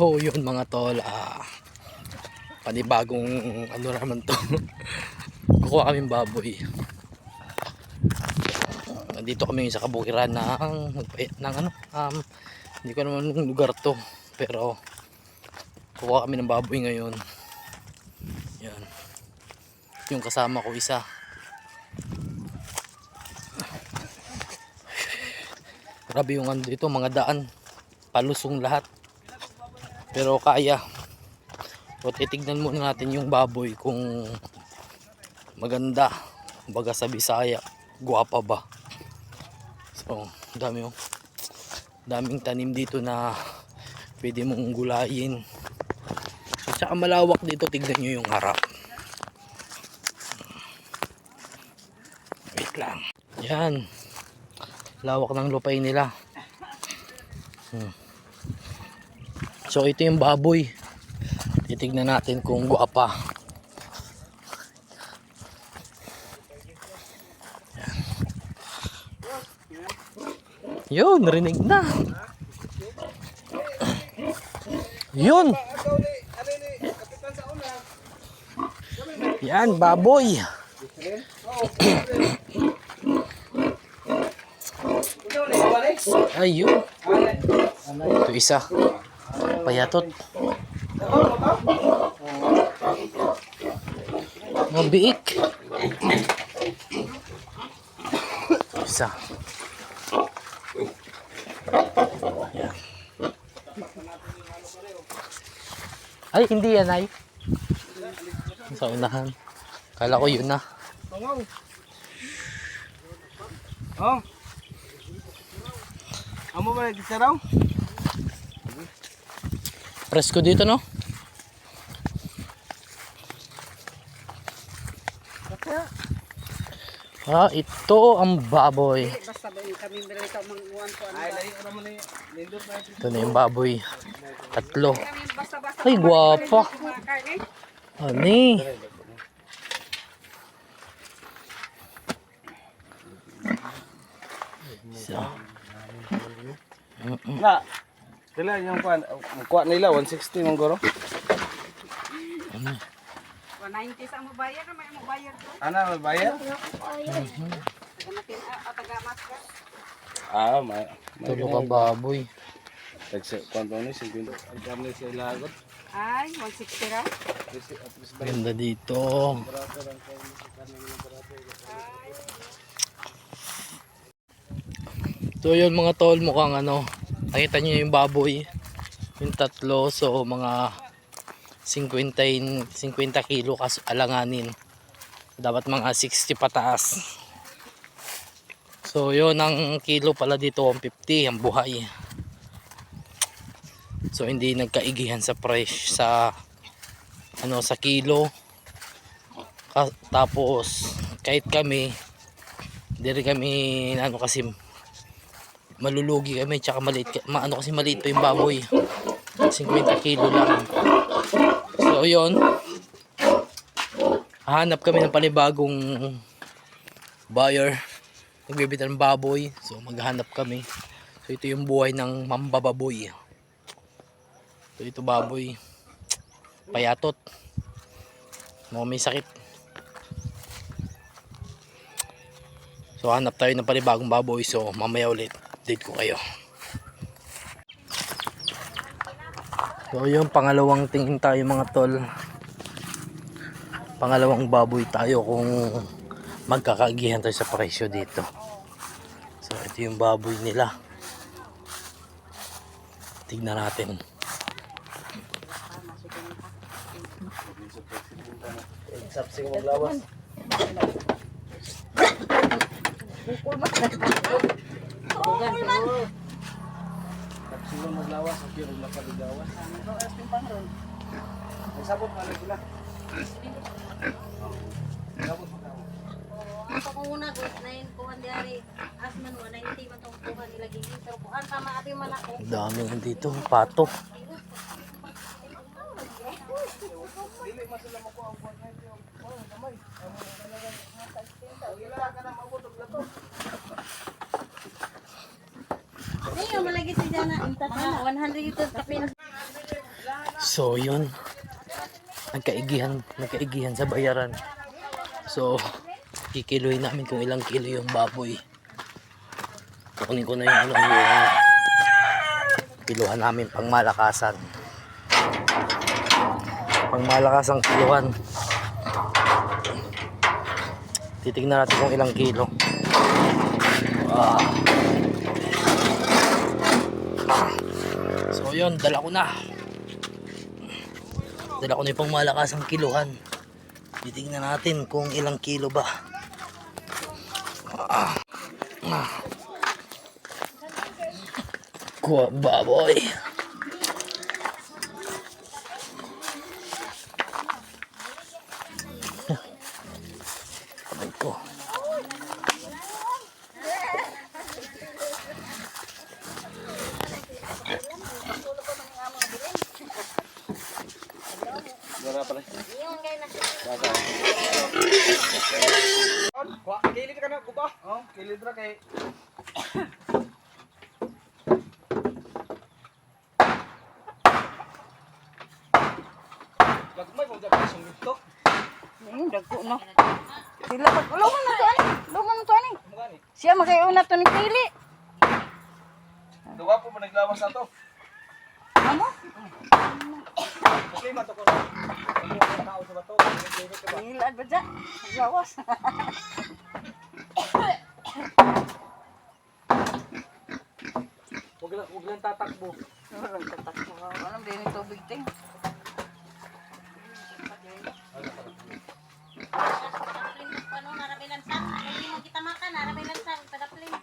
So yun mga tol, ah, panibagong ano naman to. Kukuha kaming baboy. Nandito kami sa kabukiran ng, ng ano, um, hindi ko naman yung lugar to. Pero kukuha kami ng baboy ngayon. Yan. Yung kasama ko isa. Grabe yung ano dito, mga daan. Palusong lahat. Pero kaya. O titignan muna natin yung baboy kung maganda. Baga sa Bisaya, guwapa ba. So, dami oh. Daming tanim dito na pwede mong gulayin. At saka malawak dito, tignan nyo yung harap. Wait lang. Yan. Lawak ng lupay nila. Hmm. So ito yung baboy. Titignan natin kung guapa. Yun, narinig na. Yun. Yan, baboy. Ayun. Ito isa. Payatot. Mabiik. Isa. Yan. Ay, hindi yan ay. Sa unahan. Kala ko yun na. Oh. Amo ba kita raw? Presko dito no? Ah, ito ang baboy. Ito. Na yung baboy. Tatlo. Ay, karne. Ani. So, Na. Kailan yung kuan, kuan nila 160 mong goro. 190 sa mo bayar na may mo bayar ko. Ana may maska. Ah, may. may tulo ka baboy. Tagsa kuan to ni 50. Ang kami sa ilagot. Ay, 160 ra. Ganda dito. So yun mga tol, mukhang ano, nakita nyo yung baboy. Yung tatlo, so mga 50, in- 50 kilo kas alanganin. Dapat mga 60 pataas. So yun, ang kilo pala dito 150, ang buhay. So hindi nagkaigihan sa price sa ano sa kilo. Tapos kahit kami hindi kami ano kasi malulugi kami tsaka maliit maano kasi maliit pa yung baboy. 50 kilo lang. So yun. Hanap kami ng panibagong buyer. Nagbibita ng baboy. So maghanap kami. So ito yung buhay ng mambababoy. So ito baboy. Payatot. Mga may sakit. So hanap tayo ng panibagong baboy. So mamaya ulit update ko kayo. So yung pangalawang tingin tayo mga tol. Pangalawang baboy tayo kung magkakagihan tayo sa presyo dito. So ito yung baboy nila. Tignan natin. Sapsi ko maglawas. Sapsi ko maglawas, okay na paligawas. Ang sabot na sila. Sabot mo daw. Ang panguna ko, nain ko ang diari, asman mo, nain ti man tong kuha nila gini. Pero kung ang tama ati man ako, ang dami nandito pato Ngayon, malagi si Jana, ang 100 ito kapin. So, yun. Nagkaigihan, nagkaigihan sa bayaran. So, kikiluhin namin kung ilang kilo yung baboy. Kukunin ko na yung ano yung kiluhan namin pang malakasan. Pang malakasang kiluhan. Titignan natin kung ilang kilo. Yun, dala ko na. Dala ko na yung pang malakasang kiluhan. Titignan natin kung ilang kilo ba. Ah. Ah. Kuha baboy. Aray ko. Wala pala. Yung kay na Kuha, kilid ka na, kuba. Oh, kilid ra kay... Gagmay mo dyan sa dito. Ayun, dagko na. Sila pag ulungan na to ani. Ulungan na to ani. Siya makaiuna to ni Pili. Duwa po mo naglawas na to. Ano? Okay, mato ko ka ba? Dyan? Gawas. Lang, huwag lang tatakbo. Tatakbo. Anong din yung tubig ting? ano narabi lang sa. Hindi mo kita makan, narabi lang sa tagaplin.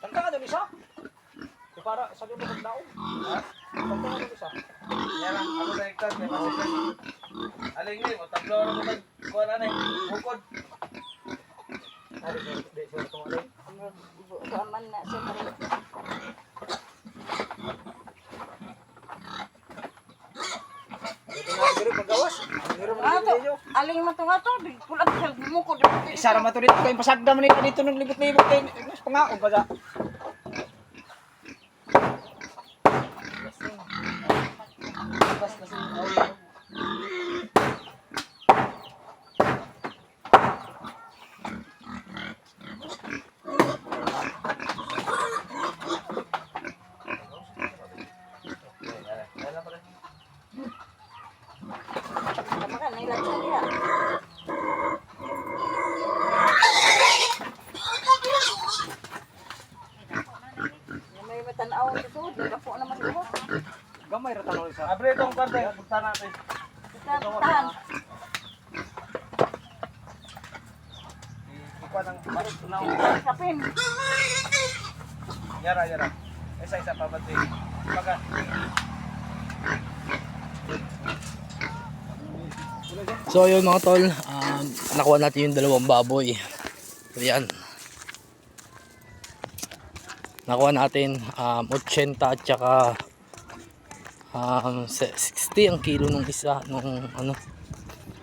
Tangka ka doon isa. Para sabi mo kung daon. Ha? Aling ni, matablo na naman. Kuha na na, bukod. Ari, di, di, di, di, di, Gaman na magiging ninyo. aling mo to to. Kulat sa mo ko. Isa ra matulid ko yung pasagda man dito nung libot-libot kay mas pangaon pa sa. Tama ka, nailan sa liya. May matanaw dito. Nagapo naman ito. Gamay ra tanong isa. Abre tong karte, punta natin. Tahan. Ikuha ng marot na. Kapin. Yara, yara. Isa isa pa pati. Baga. So yun mga tol, um, nakuha natin yung dalawang baboy. So yan. Nakuha natin um, 80 at saka um, se- 60 ang kilo nung isa nung ano.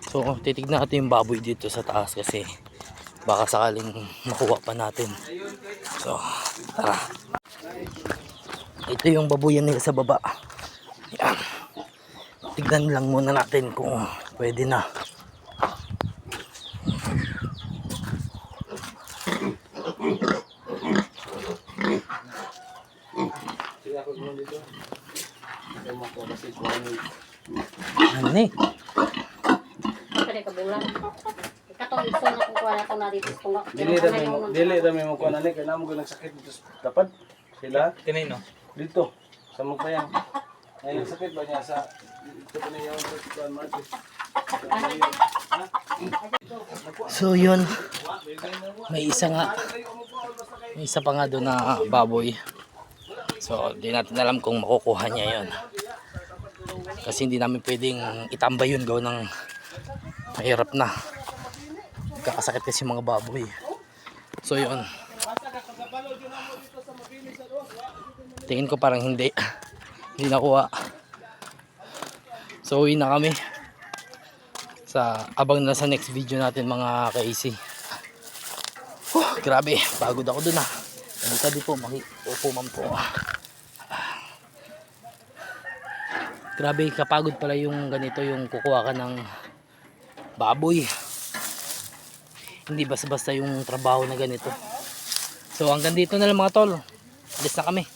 So titignan natin yung baboy dito sa taas kasi baka sakaling makuha pa natin. So tara. Ito yung babuyan nila sa baba. Yan. Tignan lang muna natin kung pwede na. Ano ni? Kaya ka bulan. Katong iso na kung kuha na ito na dito. Kung Dili ra may mo, dili may mo kuha na ni kay namo ganang sakit dito sa dapat. Sila Kanino? dito sa mukha Ay, sakit ba niya sa ito pa niya yung sa market. So yun. May isa nga. May isa pa nga doon na baboy. So di natin alam kung makukuha niya yon. Kasi hindi namin pwedeng itambay yun gaw ng mahirap na. Kakasakit kasi mga baboy. So yun. Tingin ko parang hindi. Hindi nakuha. So uwi na kami. Sa abang na sa next video natin mga ka-AC. Grabe, pagod ako dun ah. Tabi-tabi po, makiupo man po. Grabe kapagod pala yung ganito yung kukuha ka ng baboy. Hindi basta-basta yung trabaho na ganito. So hanggang dito na lang mga tol. Alis na kami.